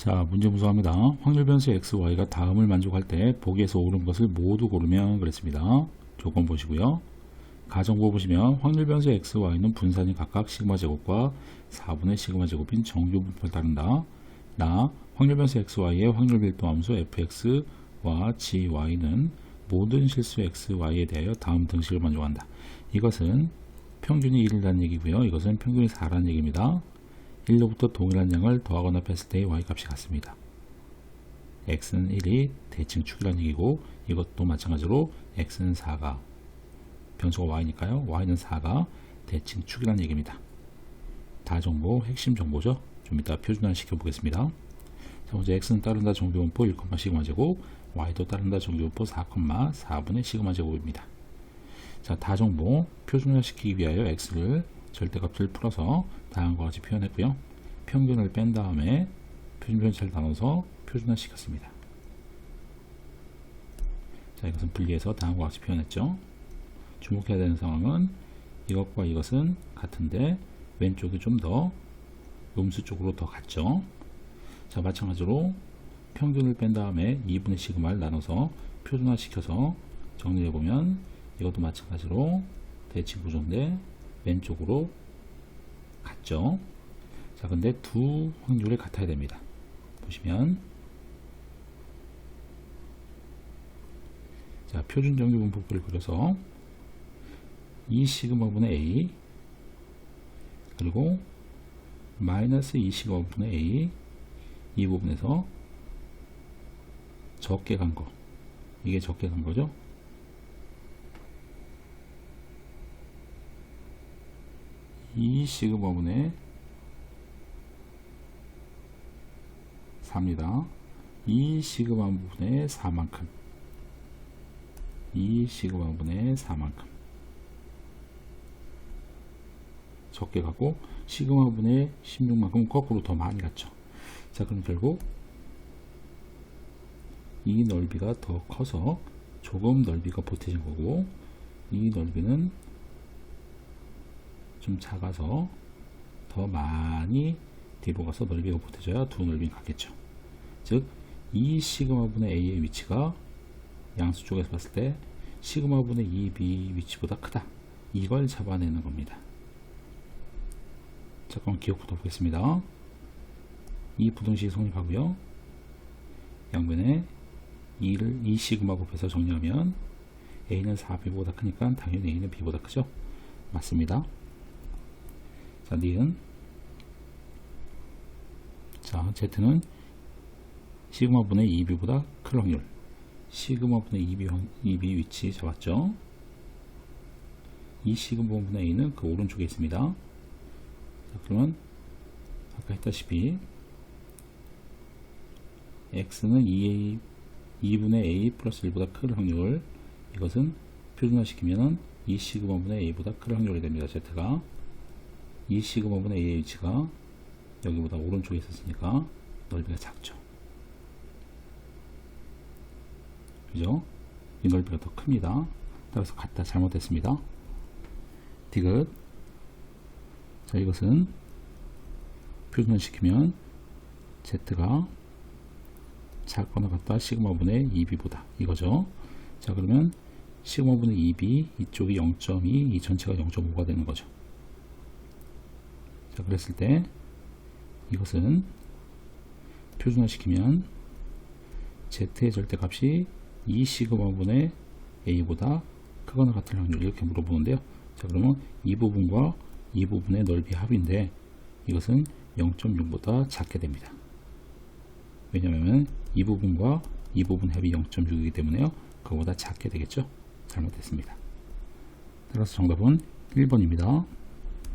자, 문제 분석합니다. 확률 변수 x, y가 다음을 만족할 때 보기에서 옳은 것을 모두 고르면 그랬습니다. 조건 보시고요. 가정보 보시면 확률 변수 x, y는 분산이 각각 시그마 제곱과 4분의 시그마 제곱인 정규 분포를 따른다. 나 확률 변수 x, y의 확률 밀도 함수 fx와 gy는 모든 실수 x, y에 대하여 다음 등식을 만족한다. 이것은 평균이 1이라는 얘기고요. 이것은 평균이 4라는 얘기입니다. 1로부터 동일한 양을 더하거나 뺐을 때의 y 값이 같습니다. x는 1이 대칭 축이라는 얘기고 이것도 마찬가지로 x는 4가 변수가 y니까요. y는 4가 대칭 축이라는 얘기입니다. 다 정보 핵심 정보죠. 좀 이따 표준화 시켜보겠습니다. 자, 먼저 x는 따른다 정규분포 1, 시그마 제곱 y도 따른다 정규분포 4, 4분의 시그마 제곱입니다. 자, 다 정보 표준화 시키기 위하여 x를 절대값을 풀어서 다음과 같이 표현했고요. 평균을 뺀 다음에 표준편차를 나눠서 표준화 시켰습니다. 자, 이것은 분리해서 다음과 같이 표현했죠. 주목해야 되는 상황은 이것과 이것은 같은데 왼쪽이 좀 더 음수 쪽으로 더 같죠. 자, 마찬가지로 평균을 뺀 다음에 2분의 시그마를 나눠서 표준화 시켜서 정리해 보면 이것도 마찬가지로 대칭 구조인데 왼쪽으로 같죠. 자, 근데 두 확률이 같아야 됩니다. 보시면 자, 표준 정규 분포를 그려서 이 시그마분의 A 그리고 마이너스 이 시그마분의 A 이 부분에서 적게 간 거. 이게 적게 간 거죠. 이 시그마분의 4입니다. 이 시그마 분의 4만큼 이 시그마 분의 4만큼 적게 가고 시그마 분의 16만큼 거꾸로 더 많이 갔죠. 자 그럼 결국 이 넓이가 더 커서 조금 넓이가 보태진 거고 이 넓이는 좀 작아서 더 많이 뒤로 가서 넓이가 보태져야 두 넓이는 같겠죠. 즉, 이 시그마분의 A의 위치가 양수 쪽에서 봤을 때 시그마분의 2B 위치보다 크다. 이걸 잡아내는 겁니다. 잠깐 기억부터 보겠습니다. 이 부등식이 성립하고요. 양변에 2를 2 시그마 곱해서 정리하면 A는 4B보다 크니까 당연히 A는 B보다 크죠. 맞습니다. 자, 니은 자, Z는 시그마 분의 2B보다 클 확률 시그마 분의 2B, 2B 위치 잡았죠. 이 시그마 분의 A는 그 오른쪽에 있습니다. 자, 그러면 아까 했다시피 X는 2A 2분의 A 플러스 1보다 클 확률 이것은 표준화시키면 이 시그마 분의 A보다 클 확률이 됩니다. Z가 이 시그마분의 A의 위치가 여기보다 오른쪽에 있었으니까 넓이가 작죠. 그죠? 이 넓이가 더 큽니다. 따라서 같다 잘못됐습니다. 디귿 자 이것은 표준화시키면 Z가 작거나 같다 시그마분의 2B보다 이거죠. 자 그러면 시그마분의 2B 이쪽이 0.2 이 전체가 0.5가 되는 거죠. 자 그랬을 때 이것은 표준화 시키면 Z의 절대값이 2 시그마분의 A보다 크거나 같을 확률 이렇게 물어보는데요. 자 그러면 이 부분과 이 부분의 넓이 합인데 이것은 0.6보다 작게 됩니다. 왜냐하면 이 부분과 이 부분 합이 0.6이기 때문에요. 그거보다 작게 되겠죠. 잘못됐습니다. 따라서 정답은 1번입니다.